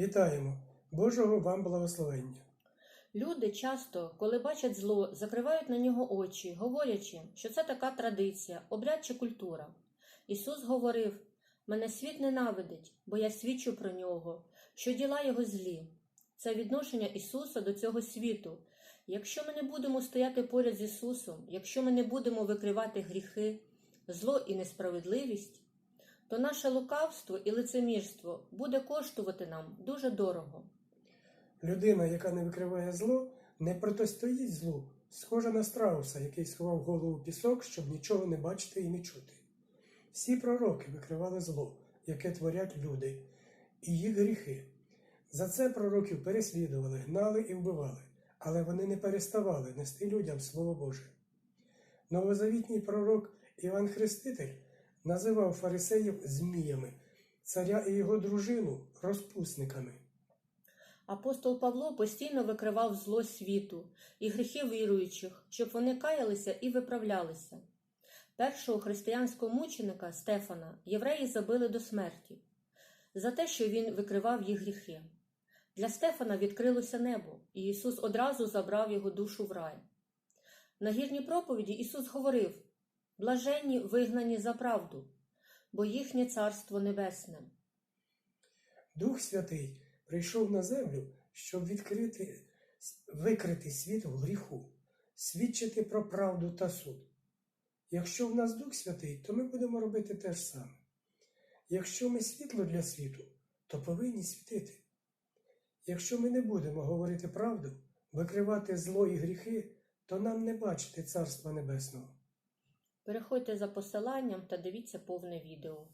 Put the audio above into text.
Вітаємо! Божого вам благословення! Люди часто, коли бачать зло, закривають на нього очі, говорячи, що це така традиція, обряд чи культура. Ісус говорив: Мене світ ненавидить, бо я свідчу про нього, що діла його злі. Це відношення Ісуса до цього світу. Якщо ми не будемо стояти поряд з Ісусом, якщо ми не будемо викривати гріхи, зло і несправедливість, то наше лукавство і лицемірство буде коштувати нам дуже дорого. Людина, яка не викриває зло, не протистоїть злу, схожа на страуса, який сховав голову в пісок, щоб нічого не бачити і не чути. Всі пророки викривали зло, яке творять люди, і їх гріхи. За це пророків переслідували, гнали і вбивали, але вони не переставали нести людям Слово Боже. Новозавітній пророк Іван Хреститель називав фарисеїв зміями, царя і його дружину розпусниками. Апостол Павло постійно викривав зло світу і гріхи віруючих, щоб вони каялися і виправлялися. Першого християнського мученика Стефана євреї забили до смерті за те, що він викривав їх гріхи. Для Стефана відкрилося небо, і Ісус одразу забрав його душу в рай. На гірній проповіді Ісус говорив: блаженні вигнані за правду, бо їхнє царство небесне. Дух Святий прийшов на землю, щоб відкрити, викрити світ в гріху, свідчити про правду та суд. Якщо в нас Дух Святий, то ми будемо робити те ж саме. Якщо ми світло для світу, то повинні світити. Якщо ми не будемо говорити правду, викривати зло і гріхи, то нам не бачити Царства Небесного. Переходьте за посиланням та дивіться повне відео.